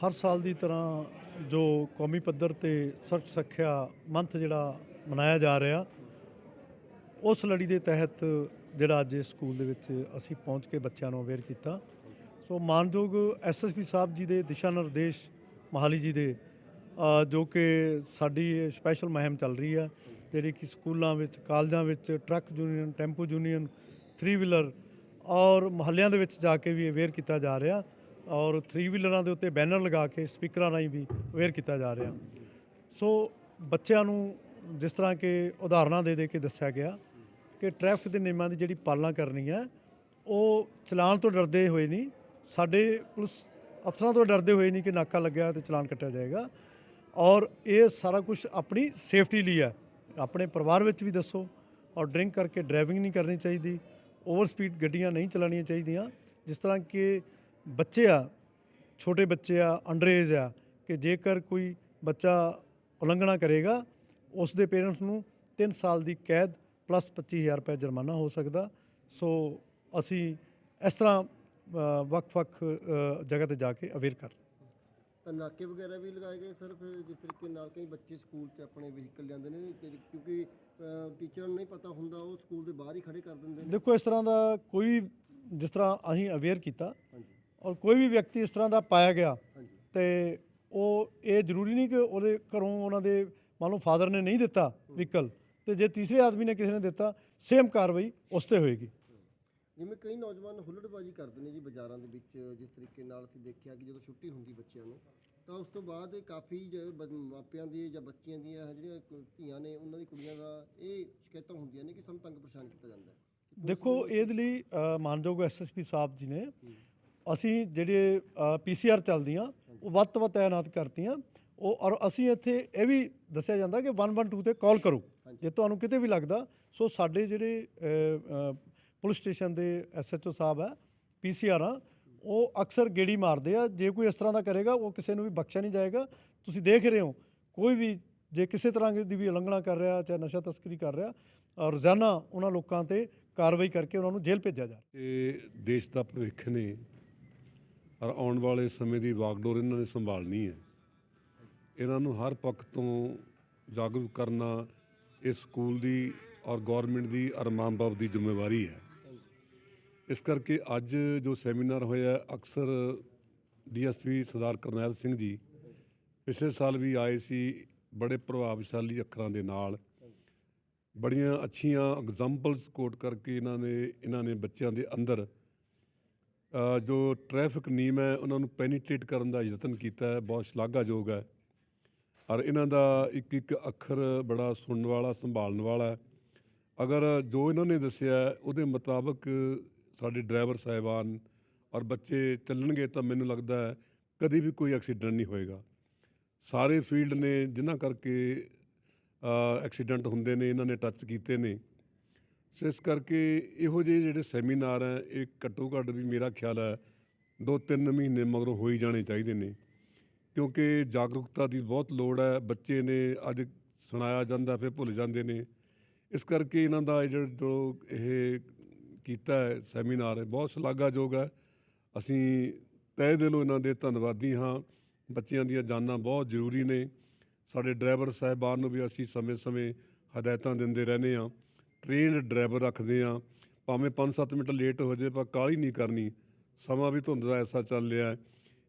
ਹਰ ਸਾਲ ਦੀ ਤਰ੍ਹਾਂ ਜੋ ਕੌਮੀ ਪੱਧਰ ਤੇ ਸਰਵ ਸਿੱਖਿਆ ਮੰਥ ਜਿਹੜਾ ਮਨਾਇਆ ਜਾ ਰਿਹਾ, ਉਸ ਲੜੀ ਦੇ ਤਹਿਤ ਜਿਹੜਾ ਅੱਜ ਇਸ ਸਕੂਲ ਦੇ ਵਿੱਚ ਅਸੀਂ ਪਹੁੰਚ ਕੇ ਬੱਚਿਆਂ ਨੂੰ ਅਵੇਅਰ ਕੀਤਾ। ਸੋ ਮਾਨਯੋਗ ਐਸਐਸਪੀ ਸਾਹਿਬ ਜੀ ਦੇ ਦਿਸ਼ਾ ਨਿਰਦੇਸ਼ ਮਹਾਲੀ ਜੀ ਦੇ ਜੋ ਕਿ ਸਾਡੀ ਸਪੈਸ਼ਲ ਮੁਹਿੰਮ ਚੱਲ ਰਹੀ ਹੈ, ਜਿਹੜੀ ਕਿ ਸਕੂਲਾਂ ਵਿੱਚ, ਕਾਲਜਾਂ ਵਿੱਚ, truck union, tempo union 3 wheeler ਔਰ ਮੁਹੱਲਿਆਂ ਦੇ ਵਿੱਚ ਜਾ ਕੇ ਵੀ ਅਵੇਅਰ ਕੀਤਾ ਜਾ ਰਿਹਾ। ਔਰ 3 ਵੀਲਰਾਂ ਦੇ ਉੱਤੇ ਬੈਨਰ ਲਗਾ ਕੇ ਸਪੀਕਰਾਂ ਰਾਹੀਂ ਵੀ ਅਵੇਅਰ ਕੀਤਾ ਜਾ ਰਿਹਾ। ਸੋ ਬੱਚਿਆਂ ਨੂੰ ਜਿਸ ਤਰ੍ਹਾਂ ਕਿ ਉਦਾਹਰਨਾਂ ਦੇ ਦੇ ਕੇ ਦੱਸਿਆ ਗਿਆ ਕਿ ਟ੍ਰੈਫਿਕ ਦੇ ਨਿਯਮਾਂ ਦੀ ਜਿਹੜੀ ਪਾਲਣਾ ਕਰਨੀ ਹੈ, ਉਹ ਚਲਾਨ ਤੋਂ ਡਰਦੇ ਹੋਏ ਨਹੀਂ, ਸਾਡੇ ਪੁਲਿਸ ਅਫਸਰਾਂ ਤੋਂ ਡਰਦੇ ਹੋਏ ਨਹੀਂ ਕਿ ਨਾਕਾ ਲੱਗਿਆ ਤੇ ਚਲਾਨ ਕੱਟਿਆ ਜਾਏਗਾ। ਔਰ ਇਹ ਸਾਰਾ ਕੁਝ ਆਪਣੀ ਸੇਫਟੀ ਲਈ ਹੈ। ਆਪਣੇ ਪਰਿਵਾਰ ਵਿੱਚ ਵੀ ਦੱਸੋ ਔਰ ਡਰਿੰਕ ਕਰਕੇ ਡਰਾਈਵਿੰਗ ਨਹੀਂ ਕਰਨੀ ਚਾਹੀਦੀ ਓਵਰ ਸਪੀਡ ਗੱਡੀਆਂ ਨਹੀਂ ਚਲਾਉਣੀਆਂ ਚਾਹੀਦੀਆਂ। ਜਿਸ ਤਰ੍ਹਾਂ ਕਿ ਬੱਚੇ ਆ ਛੋਟੇ ਬੱਚੇ ਆ ਅੰਡਰ ਏਜ ਆ ਕਿ ਜੇਕਰ ਕੋਈ ਬੱਚਾ ਉਲੰਘਣਾ ਕਰੇਗਾ ਉਸ ਦੇ ਪੇਰੈਂਟਸ ਨੂੰ 3 ਸਾਲ ਦੀ ਕੈਦ ਪਲੱਸ 25000 ਰੁਪਏ ਜੁਰਮਾਨਾ ਹੋ ਸਕਦਾ। ਸੋ ਅਸੀਂ ਇਸ ਤਰ੍ਹਾਂ ਵੱਖ-ਵੱਖ ਜਗ੍ਹਾ ਤੇ ਜਾ ਕੇ ਅਵੇਅਰ ਕਰ ਤਾਂ ਨਾਕੇ ਵਗੈਰਾ ਵੀ ਲਗਾਏ ਗਏ ਸਰ ਫਿਰ ਜਿਸ ਤਰੀਕੇ ਨਾਲ ਕਈ ਬੱਚੇ ਸਕੂਲ 'ਚ ਆਪਣੇ ਵਹੀਕਲ ਲਿਆਉਂਦੇ ਨੇ ਤੇ ਕਿਉਂਕਿ ਟੀਚਰਾਂ ਨੂੰ ਨਹੀਂ ਪਤਾ ਹੁੰਦਾ ਉਹ ਸਕੂਲ ਦੇ ਬਾਹਰ ਹੀ ਖੜੇ ਕਰ ਦਿੰਦੇ ਨੇ। ਦੇਖੋ ਇਸ ਤਰ੍ਹਾਂ ਦਾ ਕੋਈ ਜਿਸ ਤਰ੍ਹਾਂ ਅਸੀਂ ਅਵੇਅਰ ਕੀਤਾ ਔਰ ਕੋਈ ਵੀ ਵਿਅਕਤੀ ਇਸ ਤਰ੍ਹਾਂ ਦਾ ਪਾਇਆ ਗਿਆ ਤੇ ਉਹ ਇਹ ਜ਼ਰੂਰੀ ਨਹੀਂ ਕਿ ਉਹਦੇ ਘਰੋਂ ਉਹਨਾਂ ਦੇ ਮੰਨ ਲਓ ਫਾਦਰ ਨੇ ਨਹੀਂ ਦਿੱਤਾ ਵਹੀਕਲ ਤੇ ਜੇ ਤੀਸਰੇ ਆਦਮੀ ਨੇ ਕਿਸੇ ਨੇ ਦਿੱਤਾ ਸੇਮ ਕਾਰਵਾਈ ਉਸ ਤੇ ਹੋਏਗੀ। ਜਿਵੇਂ ਕਈ ਨੌਜਵਾਨ ਹੁੱਲੜਬਾਜ਼ੀ ਕਰਦੇ ਨੇ ਜੀ ਬਾਜ਼ਾਰਾਂ ਦੇ ਵਿੱਚ ਜਿਸ ਤਰੀਕੇ ਨਾਲ ਅਸੀਂ ਦੇਖਿਆ ਕਿ ਜਦੋਂ ਛੁੱਟੀ ਹੁੰਦੀ ਬੱਚਿਆਂ ਨੂੰ ਤਾਂ ਉਸ ਤੋਂ ਬਾਅਦ ਇਹ ਕਾਫੀ ਮਾਪਿਆਂ ਦੀ ਜਾਂ ਬੱਚਿਆਂ ਦੀਆਂ ਜਿਹੜੀਆਂ ਧੀਆਂ ਨੇ ਉਹਨਾਂ ਦੀ ਕੁੜੀਆਂ ਦਾ ਇਹ ਸ਼ਿਕਾਇਤਾਂ ਹੁੰਦੀਆਂ ਨੇ ਕਿ ਸਾਨੂੰ ਤੰਗ ਪਰੇਸ਼ਾਨ ਕੀਤਾ ਜਾਂਦਾ ਹੈ। ਦੇਖੋ ਇਹਦੇ ਲਈ ਮਾਨਯੋਗ ਐਸਐਸਪੀ ਸਾਹਿਬ ਜੀ ਨੇ ਅਸੀਂ ਜਿਹੜੇ ਪੀਸੀਆਰ ਚੱਲਦੀਆਂ ਉਹ ਵੱਧ ਤੋਂ ਵੱਧ ਤਾਇਨਾਤ ਕਰਤੀਆਂ। ਉਹ ਔਰ ਅਸੀਂ ਇੱਥੇ ਇਹ ਵੀ ਦੱਸਿਆ ਜਾਂਦਾ ਕਿ 112 ਤੇ ਕਾਲ ਕਰੋ ਜੇ ਤੁਹਾਨੂੰ ਕਿਤੇ ਵੀ ਲੱਗਦਾ। ਸੋ ਸਾਡੇ ਜਿਹੜੇ ਪੁਲਿਸ ਸਟੇਸ਼ਨ ਦੇ ਐਸਐਚਓ ਸਾਹਿਬ ਹੈ ਪੀਸੀਆਰ ਆ ਉਹ ਅਕਸਰ ਗੇੜੀ ਮਾਰਦੇ ਆ। ਜੇ ਕੋਈ ਇਸ ਤਰ੍ਹਾਂ ਦਾ ਕਰੇਗਾ ਉਹ ਕਿਸੇ ਨੂੰ ਵੀ ਬਖਸ਼ਿਆ ਨਹੀਂ ਜਾਏਗਾ। ਤੁਸੀਂ ਦੇਖ ਰਹੇ ਹੋ ਕੋਈ ਵੀ ਜੇ ਕਿਸੇ ਤਰ੍ਹਾਂ ਦੀ ਵੀ ਉਲੰਘਣਾ ਕਰ ਰਿਹਾ ਚਾਹੇ ਨਸ਼ਾ ਤਸਕਰੀ ਕਰ ਰਿਹਾ ਔਰ ਰੋਜ਼ਾਨਾ ਉਹਨਾਂ ਲੋਕਾਂ ਤੇ ਕਾਰਵਾਈ ਕਰਕੇ ਉਹਨਾਂ ਨੂੰ ਜੇਲ੍ਹ ਭੇਜਿਆ ਜਾ ਰਿਹਾ। ਇਹ ਦੇਸ਼ ਦਾ ਭਵਿੱਖ ਨੇ ਔਰ ਆਉਣ ਵਾਲੇ ਸਮੇਂ ਦੀ ਵਾਗਡੋਰ ਇਹਨਾਂ ਨੇ ਸੰਭਾਲਣੀ ਹੈ। ਇਹਨਾਂ ਨੂੰ ਹਰ ਪੱਖ ਤੋਂ ਜਾਗਰੂਕ ਕਰਨਾ ਇਸ ਸਕੂਲ ਦੀ ਔਰ ਗਵਰਨਮੈਂਟ ਦੀ ਔਰ ਮਾਂ ਬਾਪ ਦੀ ਜ਼ਿੰਮੇਵਾਰੀ ਹੈ। ਇਸ ਕਰਕੇ ਅੱਜ ਜੋ ਸੈਮੀਨਾਰ ਹੋਇਆ ਅਕਸਰ ਡੀਐਸਪੀ ਸਰਦਾਰ ਕਰਨੈਲ ਸਿੰਘ ਜੀ ਪਿਛਲੇ ਸਾਲ ਵੀ ਆਏ ਸੀ ਬੜੇ ਪ੍ਰਭਾਵਸ਼ਾਲੀ ਅੱਖਰਾਂ ਦੇ ਨਾਲ। ਬੜੀਆਂ ਅੱਛੀਆਂ ਐਗਜ਼ਾਮਪਲਸ ਕੋਟ ਕਰਕੇ ਇਹਨਾਂ ਨੇ ਇਹਨਾਂ ਨੇ ਬੱਚਿਆਂ ਦੇ ਅੰਦਰ ਜੋ ਟ੍ਰੈਫਿਕ ਨਿਯਮ ਹੈ, ਉਹਨਾਂ ਨੂੰ ਪੈਨੀਟ੍ਰੇਟ ਕਰਨ ਦਾ ਯਤਨ ਕੀਤਾ ਹੈ, ਬਹੁਤ ਸ਼ਲਾਘਾਯੋਗ ਹੈ। ਔਰ ਇਹਨਾਂ ਦਾ ਇੱਕ ਇੱਕ ਅੱਖਰ ਬੜਾ ਸੁਣਨ ਵਾਲਾ, ਸੰਭਾਲਣ ਵਾਲਾ ਅਗਰ ਜੋ ਇਹਨਾਂ ਨੇ ਦੱਸਿਆ ਉਹਦੇ ਮੁਤਾਬਕ ਸਾਡੇ ਡਰਾਈਵਰ ਸਾਹਿਬਾਨ ਔਰ ਬੱਚੇ ਚੱਲਣਗੇ ਤਾਂ ਮੈਨੂੰ ਲੱਗਦਾ ਹੈ ਕਦੀ ਵੀ ਕੋਈ ਐਕਸੀਡੈਂਟ ਨਹੀਂ ਹੋਏਗਾ। ਸਾਰੇ ਫੀਲਡ ਨੇ ਜਿਨ੍ਹਾਂ ਕਰਕੇ ਐਕਸੀਡੈਂਟ ਹੁੰਦੇ ਨੇ, ਇਹਨਾਂ ਨੇ ਟੱਚ ਕੀਤੇ ਨੇ ਸੋ ਇਸ ਕਰਕੇ ਇਹੋ ਜਿਹੇ ਜਿਹੜੇ ਸੈਮੀਨਾਰ ਹੈ, ਇਹ ਘੱਟੋ ਘੱਟ ਵੀ ਮੇਰਾ ਖਿਆਲ ਹੈ ਦੋ ਤਿੰਨ ਮਹੀਨੇ ਮਗਰੋਂ ਹੋ ਹੀ ਜਾਣੇ ਚਾਹੀਦੇ ਨੇ। ਕਿਉਂਕਿ ਜਾਗਰੂਕਤਾ ਦੀ ਬਹੁਤ ਲੋੜ ਹੈ, ਬੱਚੇ ਨੇ ਅੱਜ ਸੁਣਾਇਆ ਜਾਂਦਾ, ਫਿਰ ਭੁੱਲ ਜਾਂਦੇ ਨੇ। ਇਸ ਕਰਕੇ ਇਹਨਾਂ ਦਾ ਇਹ ਜਿਹੜਾ ਜੋ ਇਹ ਕੀਤਾ ਹੈ ਸੈਮੀਨਾਰ ਹੈ ਬਹੁਤ ਸ਼ਲਾਘਾਯੋਗ ਹੈ। ਅਸੀਂ ਤਹਿ ਦਿਲੋਂ ਇਹਨਾਂ ਦੇ ਧੰਨਵਾਦੀ ਹਾਂ। ਬੱਚਿਆਂ ਦੀਆਂ ਜਾਨਾਂ ਬਹੁਤ ਜ਼ਰੂਰੀ ਨੇ। ਸਾਡੇ ਡਰਾਈਵਰ ਸਾਹਿਬਾਨ ਨੂੰ ਵੀ ਅਸੀਂ ਸਮੇਂ-ਸਮੇਂ ਹਦਾਇਤਾਂ ਦਿੰਦੇ ਰਹਿੰਦੇ ਹਾਂ। ਟ੍ਰੇਨਡ ਡਰਾਈਵਰ ਰੱਖਦੇ ਹਾਂ ਭਾਵੇਂ 5-7 ਮਿੰਟ ਲੇਟ ਹੋ ਜਾਵੇ ਪਰ ਕਾਹਲੀ ਨਹੀਂ ਕਰਨੀ। ਸਮਾਂ ਵੀ ਧੁੰਦ ਦਾ ਐਸਾ ਚੱਲ ਰਿਹਾ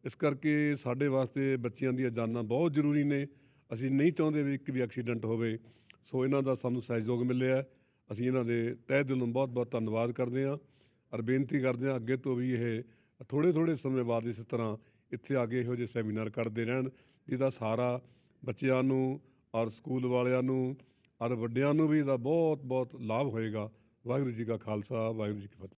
ਇਸ ਕਰਕੇ ਸਾਡੇ ਵਾਸਤੇ ਬੱਚਿਆਂ ਦੀਆਂ ਜਾਨਾਂ ਬਹੁਤ ਜ਼ਰੂਰੀ ਨੇ। ਅਸੀਂ ਨਹੀਂ ਚਾਹੁੰਦੇ ਵੀ ਇੱਕ ਵੀ ਐਕਸੀਡੈਂਟ ਹੋਵੇ। ਸੋ ਇਹਨਾਂ ਦਾ ਸਾਨੂੰ ਸਹਿਯੋਗ ਮਿਲਿਆ ਅਸੀਂ ਇਹਨਾਂ ਦੇ ਤਹਿ ਦਿਲੋਂ ਬਹੁਤ-ਬਹੁਤ ਧੰਨਵਾਦ ਕਰਦੇ ਹਾਂ ਔਰ ਬੇਨਤੀ ਕਰਦੇ ਹਾਂ ਅੱਗੇ ਤੋਂ ਵੀ ਇਹ ਥੋੜੇ-ਥੋੜੇ ਸਮੇਂ ਬਾਅਦ ਇਸ ਤਰ੍ਹਾਂ ਇੱਥੇ ਆ ਕੇ ਇਹੋ ਜਿਹੇ ਸੈਮੀਨਾਰ ਕਰਦੇ ਰਹਿਣ, ਜਿਹਦਾ ਸਾਰਾ ਬੱਚਿਆਂ ਨੂੰ ਔਰ ਸਕੂਲ ਵਾਲਿਆਂ ਨੂੰ ਔਰ ਵੱਡਿਆਂ ਨੂੰ ਵੀ ਇਹਦਾ ਬਹੁਤ-ਬਹੁਤ ਲਾਭ ਹੋਏਗਾ। ਵਾਹਿਗੁਰੂ ਜੀ ਕਾ ਖਾਲਸਾ, ਵਾਹਿਗੁਰੂ ਜੀ ਕੀ ਫਤਿਹ।